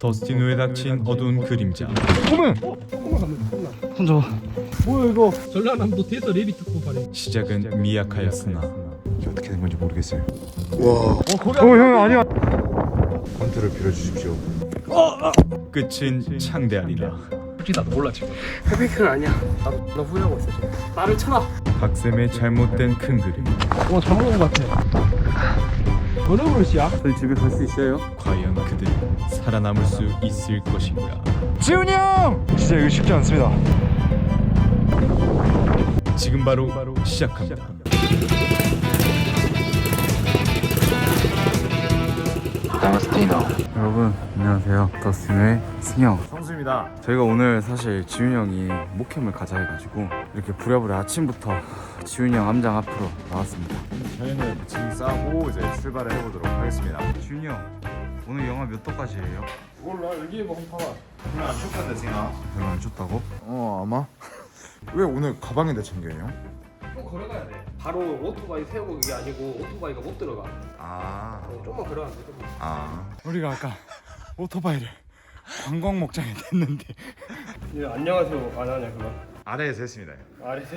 더스틴 후에 닥친 어두운 그림자. 손 잡아. 뭐야 이거? 전라남도 대서 레비 특보 발행. 시작은 미약하였으나 이게 어떻게 된 건지 모르겠어요. 어형 아니야. 컨트를 빌어주십시오. 끝은 창대하리라 솔직히 나도 몰라 지금. 헤비크는 아니야. 나도 나 후회하고 있어 지금. 나를 쳐라. 박쌤의 잘못된 큰 그림 어 잘못 온것 같아. 어느 버릇이야? 저희 집에 갈 수 있어요? 과연 그들이 살아남을 수 있을 것인가 지훈이 형! 진짜 이거 쉽지 않습니다. 지금 바로 시작합니다 여러분 안녕하세요. 더스틴의 승영. 성수입니다. 저희가 오늘 사실 지훈이 형이 목캠을 가자 해가지고 이렇게 부랴부랴 아침부터 지훈이 형 암장 앞으로 나왔습니다. 저희는 짐 싸고 이제 출발을 해보도록 하겠습니다. 지훈이 형 오늘 영하 몇 도까지예요? 몰라 여기 뭐 한번 봐봐. 오늘 안 춥던데 생아? 별로 안 춥다고? 어 아마. 왜 오늘 가방에 다 챙겨요? 좀 걸어가야 돼. 바로 오토바이 세우고 그게 아니고 오토바이가 못 들어가. 아. 어, 좀만 걸어가면 돼. 좀만. 아. 우리가 아까 오토바이를 관광 목장에 냈는데 예 안녕하세요. 안 하냐 그거. 아래에서 했습니다. 아래서.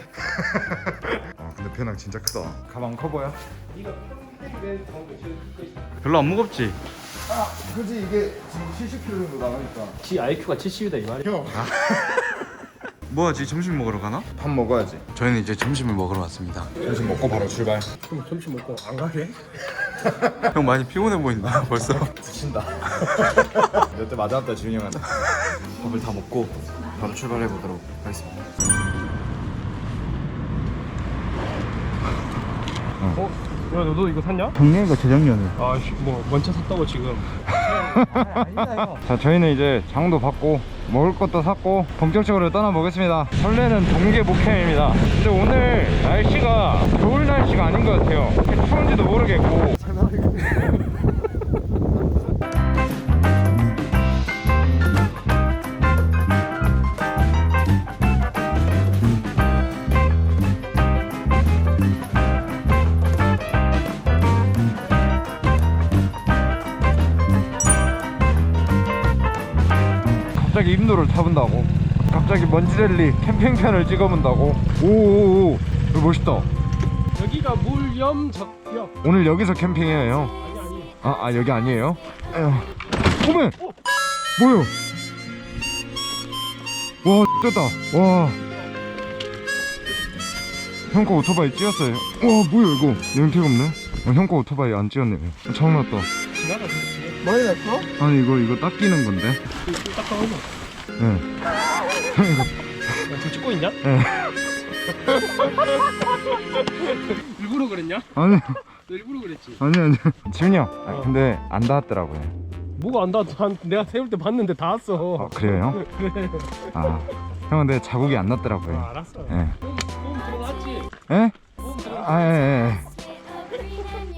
아 근데 배낭 진짜 크다. 가방 커 보여? 네가 평소에 정도 제일 크고 있어. 별로 안 무겁지? 아 그지 이게 지금 70kg 정도 나가니까. 지 IQ가 70이다 이 말이야. 형. 뭐하지? 점심 먹으러 가나? 밥 먹어야지. 저희는 이제 점심을 먹으러 왔습니다. 점심 먹고 바로 출발. 그럼 점심 먹고 안 가게? 형 많이 피곤해 보인다 벌써. 친다. 몇대 맞았다 지훈이 형한테. 밥을 다 먹고 바로 출발해 보도록 하겠습니다. 어? 야 너도 이거 샀냐? 작년인가 재작년에. 아 씨 뭐 먼저 샀다고 지금. 자 저희는 이제 장도 받고 먹을 것도 샀고 본격적으로 떠나 보겠습니다. 설레는 동계 목캠입니다. 근데 오늘 날씨가 겨울 날씨가 아닌 것 같아요. 추운지도 모르겠고. 인도를 타본다고 갑자기 먼지랠리 캠핑편을 찍어본다고 오오오 멋있다 여기가 물염 적벽. 오늘 여기서 캠핑해요 형. 아니 아니. 아, 아 여기 아니에요? 에휴. 어메 뭐요? 와 떴다 와 형거 오토바이 찧었어요 와 뭐야 이거 영택 없네 어, 형거 오토바이 안 찧었네 처음 났다 지나가. 많이 났어? 아니 이거 이거 딱 끼는 건데 딱딱하고. 예. 형 야, 지금 찍고 있냐? 예. 일부러 그랬냐? 아니 너 일부러 그랬지. 아니 아니 지훈이 형 아, 어. 근데 안 닿았더라고요 뭐가 안 닿았어? 한- 내가 세울 때 봤는데 닿았어. 아 그래요 형? 그래. 아 형은 근데 자국이 안 아, 났더라고요 알았어. 예. 좀, 좀 들어갔지. 에? 좀 들어갔지. 아, 예, 예.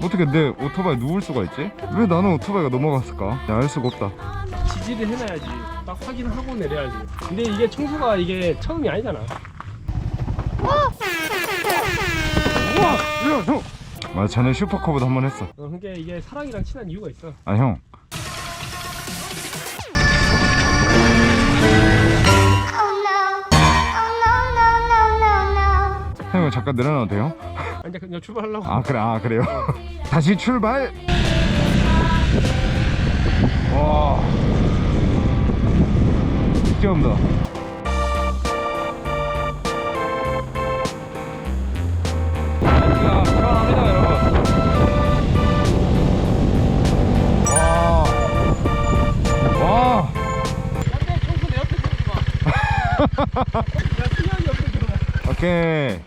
어떻게 내 오토바이 누울 수가 있지? 왜 나는 오토바이가 넘어갔을까? 야, 알 수가 없다. 지지를 해놔야지. 딱 확인하고 내려야지. 근데 이게 청소가 이게 처음이 아니잖아. 우와! 야, 형! 맞아, 전에 슈퍼커브도 한번 했어. 어, 그게 이게 사랑이랑 친한 이유가 있어. 아, 형. Oh. Oh. 형, 이거 잠깐 내려놔도 돼요? 아니 그냥 출발하려고. 아, 그래, 아, 그래요? 다시 출발! 와. 뛰어온다. 자, 출발합니다, 여러분. 와. 와. 안돼 청소 내 옆에 들어오지 마. 야 승현이 옆에 들어와. 오케이.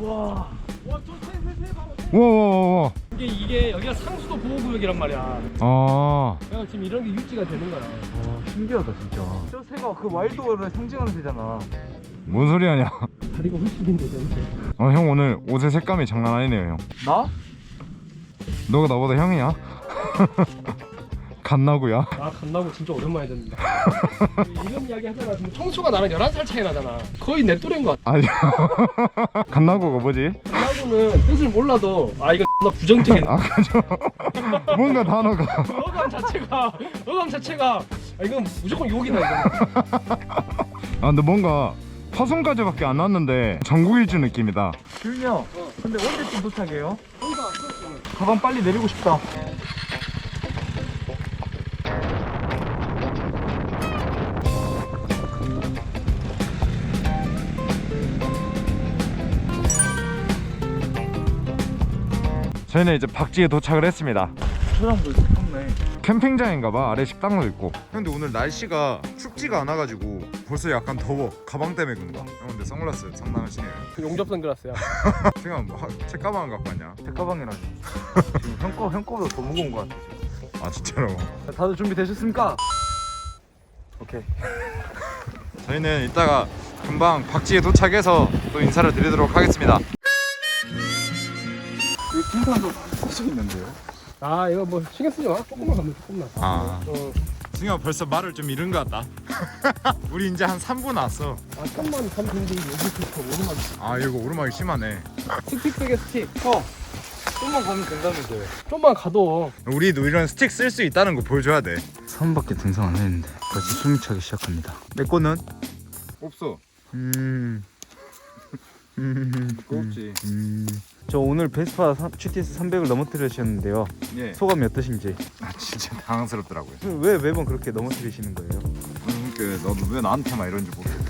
와. 우와우와우와. 이게 이게 여기가 상수도 보호구역이란 말이야. 아. 그래서 지금 이런 게 유지가 되는 거야. 신기하다 진짜. 저 새가 그 와일드를 상징하는 새잖아. 뭔 소리 하냐? 다리가 훌쩍인데 전체. 어, 형 오늘 옷의 색감이 장난 아니네요, 형. 나? 너가 나보다 형이야? 갓나구야? 아 간다고 진짜 오랜만에 듣는다. 이런 이야기 하잖아. 지금 청수가 나랑 11살 차이 나잖아. 거의 내 또래인 것 같아. 아니. 갓나구가 뭐지? 간다고는 뜻을 몰라도 아 이거 나 부정적인 아, 그죠? 뭔가 단어가. 어감 자체가 어감 자체가 아, 이건 무조건 욕이다 이거. 아 근데 뭔가 파송까지밖에 안 왔는데 전국 일주 느낌이다 준영 근데 언제쯤 도착해요? 가방 빨리 내리고 싶다 저희는 이제 박지에 도착을 했습니다. 사람도 좋네. 캠핑장인가봐. 아래 식당도 있고. 근데 오늘 날씨가 춥지가 않아가지고 벌써 약간 더워. 가방 때문에 그런가? 형 근데 선글라스 상당하시네요. 용접 선글라스야. 생각 뭐책 가방 안 갖고 왔냐? 제 가방이라니. 지금 형, 거, 형 거보다 더 무거운 거 같아 아 진짜로? 자, 다들 준비되셨습니까? 오케이. 저희는 이따가 금방 박지에 도착해서 또 인사를 드리도록 하겠습니다 킹산도 소식 있는데요 아 이거 뭐 신경 쓰지 마. 조금만 가면 조금만. 아 어. 승현 벌써 말을 좀 잃은 것 같다 우리 이제 한 3분 왔어 아 천만 삼천지 여기부터 오르막. 아 이거 오르막이 심하네 스틱 속에 스틱. 형 좀만 가면 된다면서요 좀만 가도. 우리도 이런 스틱 쓸 수 있다는 거 보여줘야 돼 산밖에 등산 안 했는데 벌써 숨이 차기 시작합니다 내 거는? 없어 음... 음... 없지. 음... 저 오늘 베스파 GTS 300을 넘어뜨리셨는데요. 예. 소감이 어떠신지? 아 진짜 당황스럽더라고요. 왜 매번 그렇게 넘어뜨리시는 거예요? 음, 그 너도 왜 나한테만 이런지 모르겠어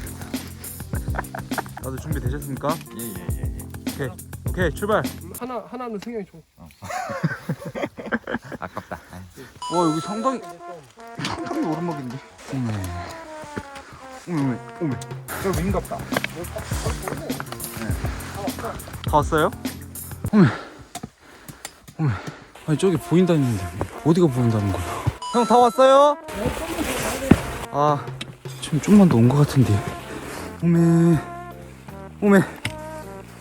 다들 준비 되셨습니까? 예예예 예, 오케이. 오케이 출발! 하나 하나는 승현이 줘. 아깝다. 와 여기 상당히 상당히 오르막인데? 오메 오메 오메. 저 민갑다 다 왔어요? 오메 오메 아니 저기 보인다 했는데 어디가 보인다는 거야 형 다 왔어요? 아 지금 좀만 더 온 것 같은데 오메 오메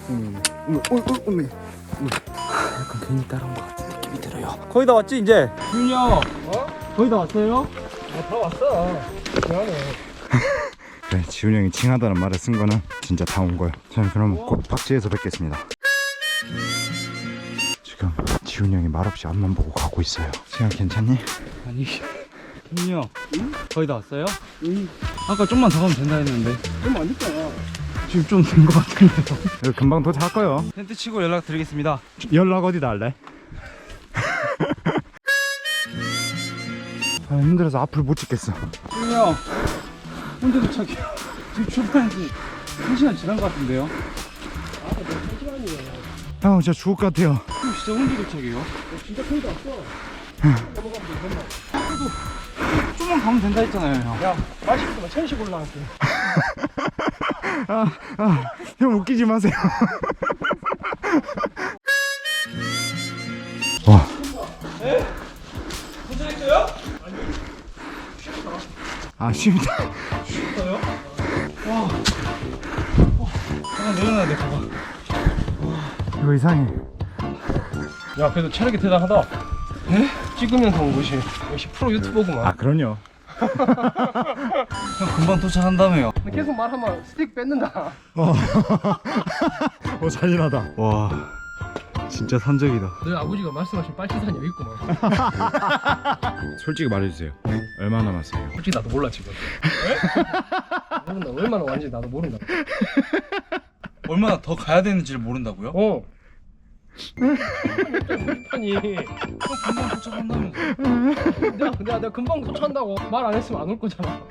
오메 오메 오메 오메 오메 약간 괜히 따라온 것 같은 느낌이 들어요 거의 다 왔지 이제? 준영 어? 거의 다 왔어요? 아다 왔어. 미안해. 그래 지훈 형이 칭하다는 말을 쓴 거는 진짜 다 온 거야 저는 그럼 곧 박지에서 뵙겠습니다. 지금 지훈 형이 말없이 앞만 보고 가고 있어요. 시간 괜찮니? 아니 준영 거의 다 왔어요? 응. 아까 좀만 더 가면 된다 했는데. 좀 아니까. 지금 좀 된 것 같은데요. 금방 도착할 거예요. 텐트 치고 연락 드리겠습니다. 연락 어디다 할래? 아 힘들어서 앞을 못 찍겠어. 준영 언제 도착해요? 지금 출발한 지 1시간 지난 것 같은데요? 형 진짜 죽을 것 같아요 그럼 진짜 언제 도착해요? 진짜 거의 다 왔어. 좀만 가면 된다 했잖아요 형 야 맛있으면 천씩 올라갈게. 형 웃기지 마세요 와 아, 쉽다. 내려놔야 돼 가방 이거 이상해. 야 그래도 체력이 대단하다. 에? 찍으면서 온 것이 역시 프로 유튜버구만. 아, 그럼요. 형 금방 도착한다며요 계속 말하면 스틱 뺏는다. 어, 잔인하다. 와 진짜 산적이다 너희 아버지가 말씀하신 빨치산이 여기 있구만. 솔직히 말해주세요. 얼마 남았어요? 솔직히 나도 몰라 지금. 모른다. 얼마나 왔는지 나도 모른다. 얼마나 더 가야 되는지를 모른다고요? 어. 아니 금방 도착한다면서 내가, 내가, 내가 금방 도착한다고 말 안 했으면 안 올 거잖아.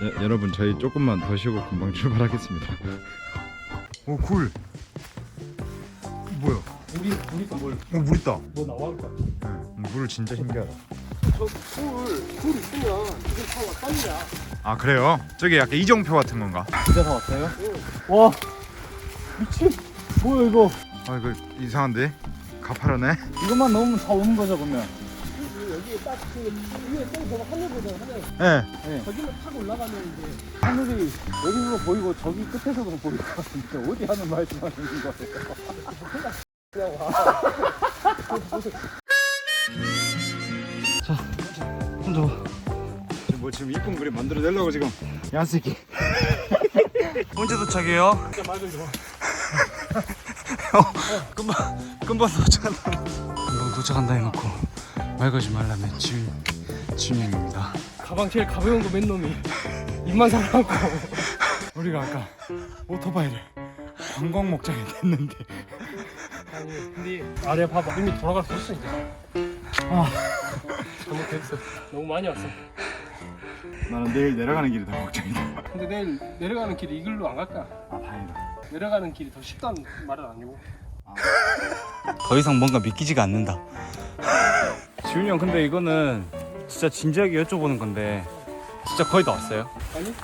네, 여러분 저희 조금만 더 쉬고 금방 출발하겠습니다. 오 굴. 뭐야? 우리 우리도 뭘뭐 어, 물 있다. 나올 것 같아. 물 진짜 신기하다. 저굴굴 있으면 지금 다 왔다니야. 아 그래요? 저게 약간 이정표 같은 건가? 다 왔어요? 와 미친 뭐야 이거 아 이거 이상한데? 가파르네. 이것만 넣으면 다 오는 거죠 그러면 여기 딱그 위에 또 저거 하늘 보잖아 하늘. 네. 거기만 타고 올라가면 이제 하늘이 여기서 보이고 저기 끝에서도 보일 것 같은데 어디 하는 말씀 하시는 거예요? 자, 혼자 와. 지금 뭐 지금 이쁜 그림 만들어 내려고 지금 야새끼. 언제 도착해요? 진짜 말좀 줘. 금방 금방 도착한다. 금방 도착한다 해놓고 말 걸지 말라면 지훈 지훈형입니다. 가방 제일 가벼운 거 맨 놈이 입만 살아갖고 우리가 아까 오토바이를 관광 목장에 냈는데 아니 근데 아래 봐봐 이미 돌아갈 수 있어 이제 아 잘못했어 너무 많이 왔어 나는 내일 내려가는 길이 더 걱정이다. 근데 내일 내려가는 길이 이 길로 안 갈까? 아 다행이다. 내려가는 길이 더 쉽다는 말은 아니고 더 이상 뭔가 믿기지가 않는다. 지훈이 형 근데 이거는 진짜 진지하게 여쭤보는 건데 진짜 거의 다 왔어요? 아니?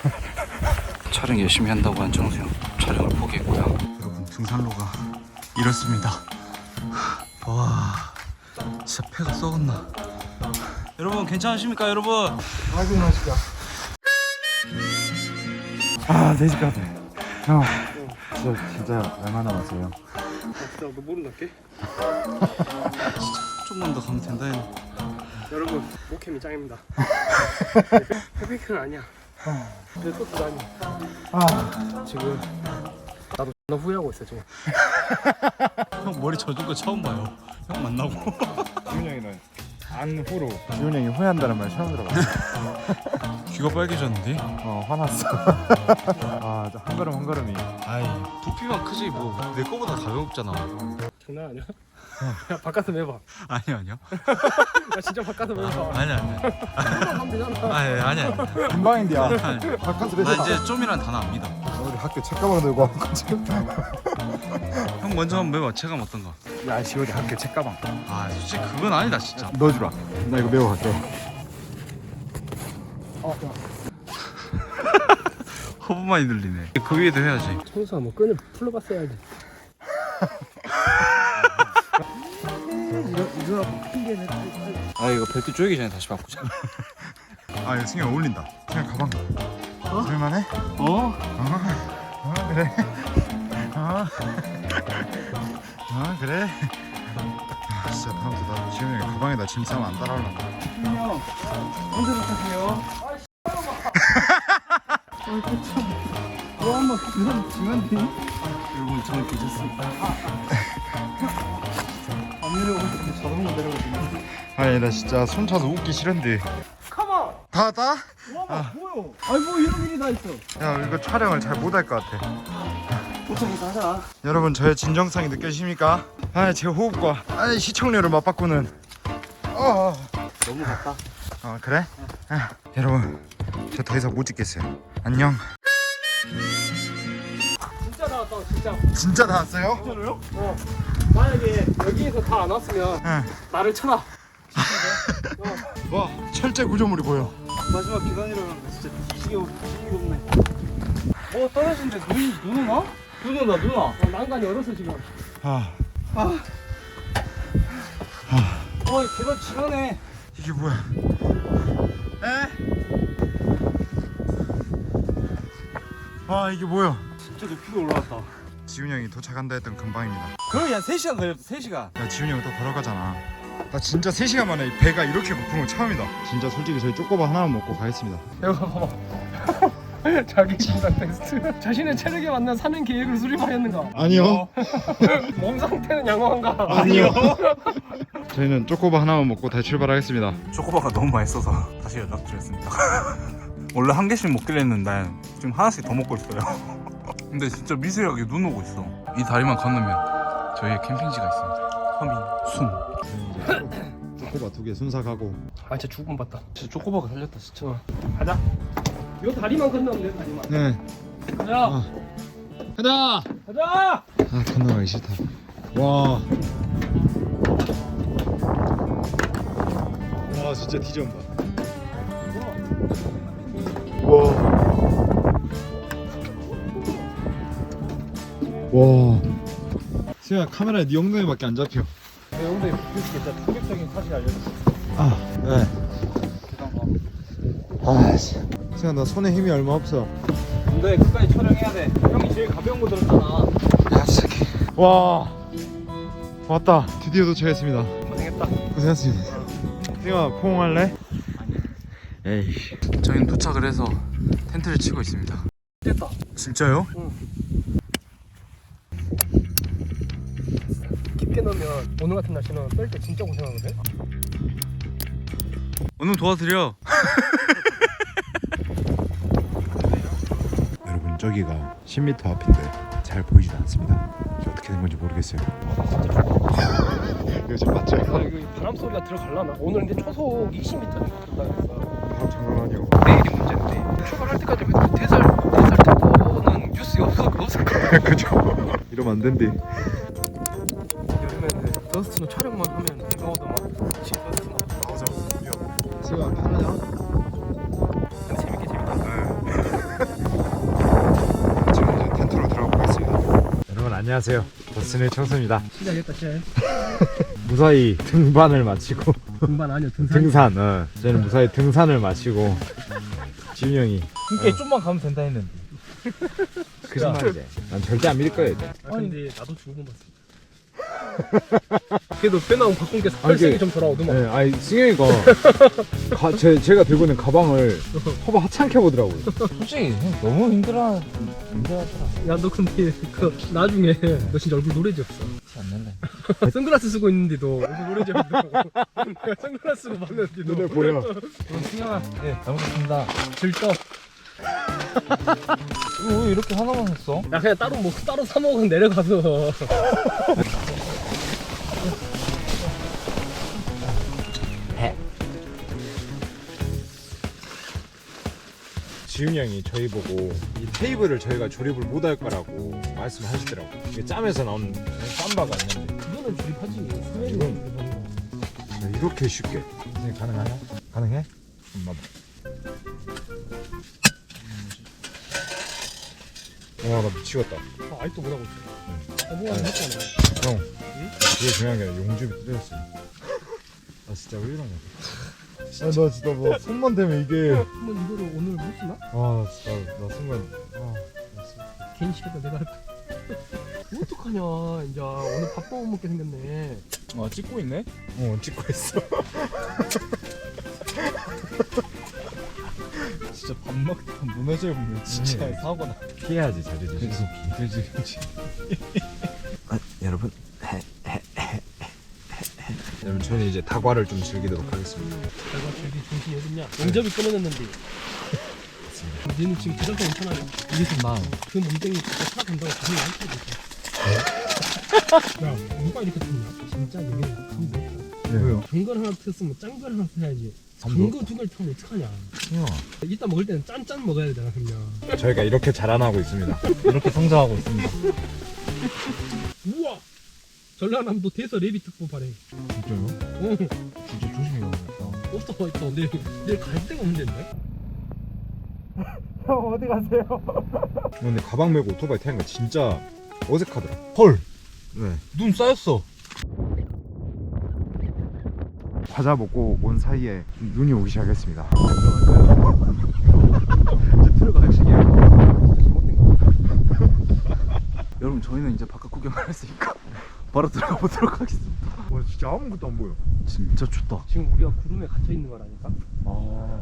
촬영 열심히 한다고 한 정수 형 촬영을 포기했고요. 여러분 등산로가 이렇습니다. 와 진짜 폐가 썩었나? 여러분 괜찮으십니까 여러분? 아이고 맛있다 아, 내집 가세. 형, 진짜 진짜 얼마 남았어요? 진짜 너 모른다게? 조금만 더 가면 된다 했는데 여러분 목캠이 짱입니다 헤비크는 아니야 근데 또 두다니 아 지금 나도 너 후회하고 있어 지금 형 머리 젖은 거 처음 봐요. 형 만나고. 지훈 형이는 안 후로. 지훈 형이 후회한다는 말 처음 들어봤어. 귀가 빨개졌는데? 어, 화났어. 아, 저한 걸음 한 걸음이. 아이 두피만 크지 뭐 내 거보다 가볍잖아. 장난 아니야? 야 바깥에 매봐 아니 아니요. 야 진짜 바깥에 매봐 아니 아니. 하면 되잖아 아니 아니 아니. 금방인데야. 아니. 바깥으로 나 이제 좀이란 단어 압니다. 우리 학교 책가방 들고 와서 지금. 형 먼저 한번 매봐. 체감 어떤가? 야, 지원이 학교 책가방. 아 솔직히 그건 아니다 진짜. 넣어주라. 나 이거 메고 갈게. 허브 많이 들리네. 그 위에도 해야지. 청소야 뭐 끈을 풀러봤어야지 아 이거 벨트 조이기 전에 다시 바꾸자. 아, 이거 승현 어울린다. 승현 가방. 어? 쓸만해? 어? 어, 그래. 어. 어, 그래. 아, 진짜 다음부터 나 지훈이 형 가방에다 짐 싸면 안 따라올란다. 언제 도착해요? 여러분 저는 괜찮습니다. 안 내려오고 있는데 자동으로 내려오지 아니, 나 진짜 손 차서 웃기 싫은데. 컴온! 다, 다? 와 뭐요? 아니 뭐 이런 일이 다 있어 야, 이거 촬영을 잘 못 할 것 같아. 도착해서 하자 여러분, 저의 진정성이 느껴지십니까? 아, 제 호흡과 아니, 시청률을 맞바꾸는. 어. 너무 같다. 아, 그래? 아, 여러분, 저 더 이상 못 찍겠어요. 안녕. 진짜 나왔다 진짜 진짜 다 왔어요? 어 만약에 여기에서 다 안 왔으면 응. 나를 쳐라 와, 철제 구조물이 보여. 마지막 기간이라면 진짜 뒤지게 뒤지게 없네. 어 떨어진데 눈 눈 오나? 눈 온다 눈 와. 어, 난간이 얼었어 지금 아, 어 계단 지나네. 이게 뭐야? 에? 와, 이게 뭐야? 진짜 높이가 올라왔다. 지훈이 형이 도착한다 했던 근방입니다. 그럼 야 3시간 걸렸어 3시간. 야, 지훈이 형이 또 걸어가잖아. 나 진짜 3시간 만에 이 배가 이렇게 고픈 건 처음이다. 진짜 솔직히 저희 쪼꼬바 하나만 먹고 가겠습니다. 이거 봐봐 자기 진단 테스트 자신의 체력에 맞는 사는 계획을 수립하였는가 아니요. 몸 상태는 양호한가 아니요. 저희는 쪼꼬바 하나만 먹고 다시 출발하겠습니다. 초코바가 너무 맛있어서 다시 연락드렸습니다. 원래 한 개씩 먹기로 했는데 지금 하나씩 더 먹고 있어요. 근데 진짜 미세하게 눈 오고 있어. 이 다리만 건너면 저희의 캠핑지가 있습니다. 허민, 순. 쪼꼬바 두 개 순삭하고 아 진짜 죽음 봤다 진짜 초코바가 살렸다 진짜. 가자 요 다리만 건너면 돼 다리만 네. 가자 아. 가자. 가자 아 건너가기 싫다. 와. 와 진짜 뒤전다. 와. 와. 수야 카메라에 네 엉덩이밖에 안 잡혀. 내 엉덩이 진짜 충격적인 사실 알려줬어 아 네. 아 씨. 수야 나 손에 힘이 얼마 없어. 근데 끝까지 촬영해야 돼. 형이 제일 가벼운 거 들었잖아. 야 새끼. 와. 왔다. 드디어 도착했습니다. 고생했다 고생했습니다. 수야 포옹할래? 에이. 저희는 도착을 해서 텐트를 치고 있습니다. 됐다 진짜요? 깊게 넣으면 오늘 같은 날씨는 뺄 때 진짜 고생하거든. 오늘 도와드려 여러분 저기가 10m 앞인데 잘 보이진 않습니다. 이게 어떻게 된 건지 모르겠어요. 이거 지금 맞죠? 아, 이거 바람 소리가 들어갈라나? 오늘 근데 초속 20m 정도 들어가니까. 바로 장난 아니요. 내일이 문제인데 출발할 때까지 왜 대설 대설 tempo는 뉴스에 없어 없을 거야 그죠? 이러면 안 된대. 요즘에는 더스트는 촬영만 하면 비가 오도 막 안녕하세요. 버스의 청소입니다. 시작했다 시작. 무사히 등반을 마치고 등반 아니야 등산. 등산. 어. 저는 무사히 등산을 마치고 지훈이 형이 그러니까 좀만 가면 된다 했는데 거짓말이지. 난 절대 안 믿을 거야 이제. 아, 근데 나도 죽은 봤어. 그래도 빼나온 박군께서 아니, 혈색이 이게- 좀 돌아오더만. 네, 아니 승현이가 가, 제, 제가 들고 있는 가방을 허브 하찮게 보더라고요. 솔직히 너무 힘들어 힘들었더라 야너 근데 그 나중에 너 진짜 얼굴. 안 낼래 선글라스 쓰고 있는데도 얼굴 노래지었다고. 내가 선글라스 쓰고 봤는데도 눈에 보여. 그럼 승현아 예잘 먹겠습니다 들떠. 이거 왜 이렇게 하나만 했어? 야 그냥 따로 뭐 따로 사 먹으면 내려가서. 지훈이 형이 저희 보고 이 테이블을 저희가 조립을 못 할 거라고 말씀하시더라고요. 이게 짬에서 나온 쌈바가 있는데 그거는 조립하지. 이건-. 네, 이렇게 쉽게 선생님 가능하냐? 가능해? 엄마 와나 미치겠다 아, 아직도 못하고 있어. 어부가는 했잖아. 형 그게 중요한 게 아니라 용접이 뜯어졌어 아 진짜 왜 이러냐 아나 진짜 뭐 손만 대면 이게 한번 이거를 오늘 못 쓰나? 아 진짜 나 순간 아 괜히 시켰다 내가 할. 어떡하냐. 이제 오늘 밥도 못 먹게 생겼네. 아 찍고 있네? 어 찍고 있어 진짜 밥 먹다가 무너져 보면 진짜 음. 사고 나 피해야지 자주지 그지 그지 여러분 여러분 저는 이제 다과를 좀 즐기도록 하겠습니다 내가 저기 정신이 어딨냐? 용접이 끊어졌는데. 니는 지금 기장성 괜찮아요? 이게 좀 나아 그 문댕이 진짜 차 간다고 기분이 안 좋게 야, 누가 이렇게 탔냐? 진짜 여기는 참 못하. 왜요? 단걸 하나 탔으면 짠걸 하나. 삼도? 단거 두걸 타면 어떡하냐? 야. 이따 먹을 때는 짠짠 먹어야 되잖아, 그냥. 저희가 이렇게 자라나고 있습니다 이렇게 성장하고 있습니다 우와! 전라남도 대서 레비 특보 발행. 진짜요? 어, 진짜 조심히 가야겠다 없어, 있어. 내일, 내일 갈 데가 문제인데? 근데 가방 메고 오토바이 타는 거 진짜 어색하더라 헐! 왜? 눈 쌓였어 과자 먹고 온 사이에 눈이 오기 시작했습니다. 들어갈 시기야 여러분 저희는 이제 바깥 구경을 했으니까 바로 들어가 보도록 하겠습니다 와 진짜 아무것도 안 보여 진짜 춥다 지금 우리가 구름에 갇혀 있는 거라니까? 아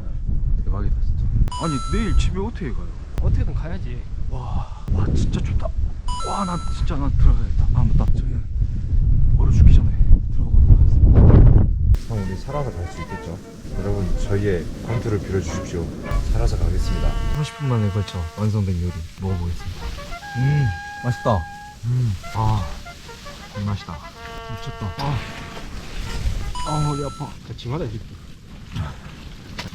대박이다 진짜 아니 내일 집에 어떻게 가요? 어떻게든 가야지. 와, 와 진짜 춥다. 와, 나 진짜 나 들어가야겠다. 아, 맞다. 저희는 얼어 죽기 전에 들어가 보도록 하겠습니다. 형 우리 살아서 갈 수 있겠죠? 여러분 저희의 권투를 빌어주십시오 살아서 가겠습니다 30분 만에 걸쳐 완성된 요리 먹어보겠습니다. 음, 맛있다. 음, 아 정맛이다 미쳤다. 아, 아 머리 아파. 징하다, 이 새끼.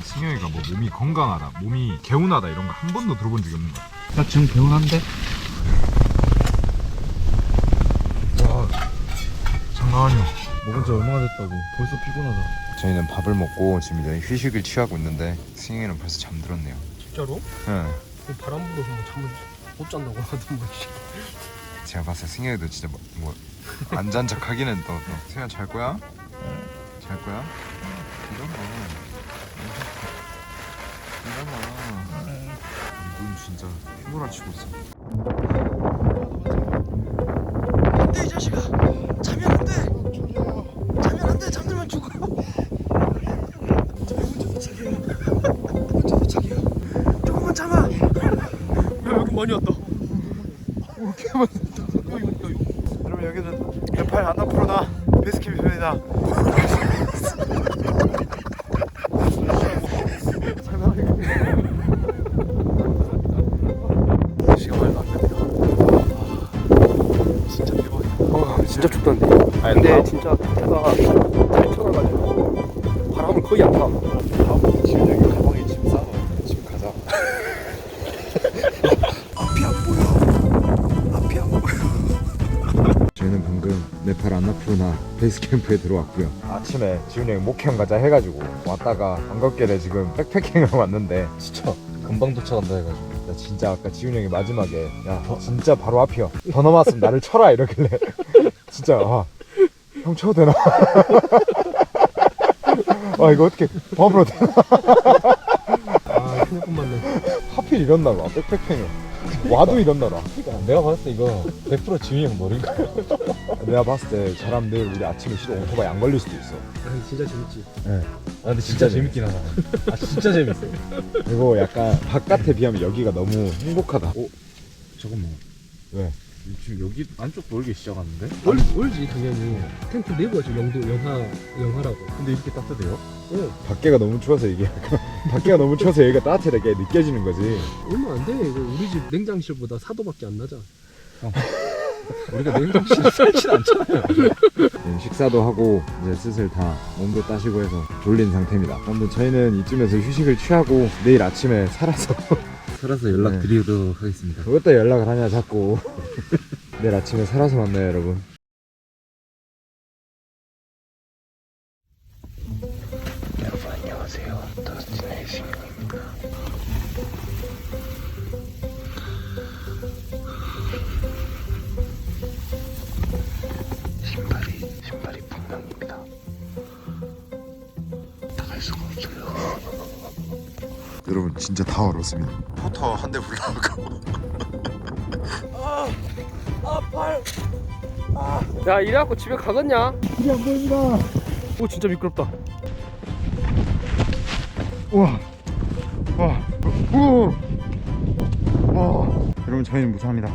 승영이가 뭐 몸이 건강하다 몸이 개운하다 이런 거 한 번도 들어본 적이 없는 거야 나 지금 개운한데? 와 장난 아니야 먹은 지 얼마나 됐다고. 벌써 피곤하다. 저희는 밥을 먹고 지금 이제 휴식을 취하고 있는데 승희는 벌써 잠들었네요. 진짜로? 응. 그 바람 불어서 뭐 잠을 못 잔다고 하던 뭐 제가 봤을 때 승현이도 진짜 뭐 뭐안 잔 척 하기는 또, 또. 승현 잘 거야? 잘 거야? 이런 거 이런 거 이분 진짜 해보라치고 있어. 안돼 이 자식아. 자면 안돼. 자면 안돼. 잠들면 죽어요. 많이 왔다? 어, 이렇게 하면 88 안나프로나 비스킷입니다. 베이스 캠프에 들어왔고요. 아침에 지훈이 형이 목형 가자 해가지고 왔다가 반갑게를 지금 백패킹을 왔는데 진짜 금방 도착한다 해가지고 나 진짜 아까 지훈이 형이 마지막에 야 진짜 바로 앞이야 더 넘어왔으면 나를 쳐라 이러길래 진짜 아, 형 쳐도 되나? 아 이거 어떻게 밥으로 되나? 아 큰일 뻔맞네. 하필 이랬나 봐 백패킹을 와도 이랬나 봐 내가 봤을 때 이거 100% 지훈이 형 머리인 거야 내가 봤을 때 내일 우리 아침에 시동 오토바이 안 걸릴 수도 있어 아 진짜 재밌지. 아 근데 진짜 재밌긴 하다 아 진짜 재밌어 그리고 약간 바깥에 비하면 여기가 너무 행복하다 오 잠깐만 왜? 지금 여기 안쪽 놀기 시작하는데? 올, 올지 당연히. 텐트 내부가 지금 영도 영하 영하라고. 근데 이렇게 따뜻해요? 어 밖에가 너무 추워서 이게 약간 밖에가 너무 추워서 여기가 따뜻하게 느껴지는 거지 얼마 안 돼. 이거 우리 집 냉장실보다 4도밖에 안 나자. 우리가 냉장실에 살진 않잖아요. 네, 식사도 하고 이제 슬슬 다 몸도 따시고 해서 졸린 상태입니다. 아무튼 저희는 이쯤에서 휴식을 취하고 내일 아침에 살아서 살아서 연락드리도록 하겠습니다. 그것도 연락을 하냐 자꾸. 내일 아침에 살아서 만나요 여러분 여러분 진짜 다 얼었습니다. 포터 한 대 불러갖고. 야 이래갖고 집에 가겠냐? 길이 안 보입니다 오 진짜 미끄럽다. 우와. 와. 우와. 와 여러분 저희는 무사합니다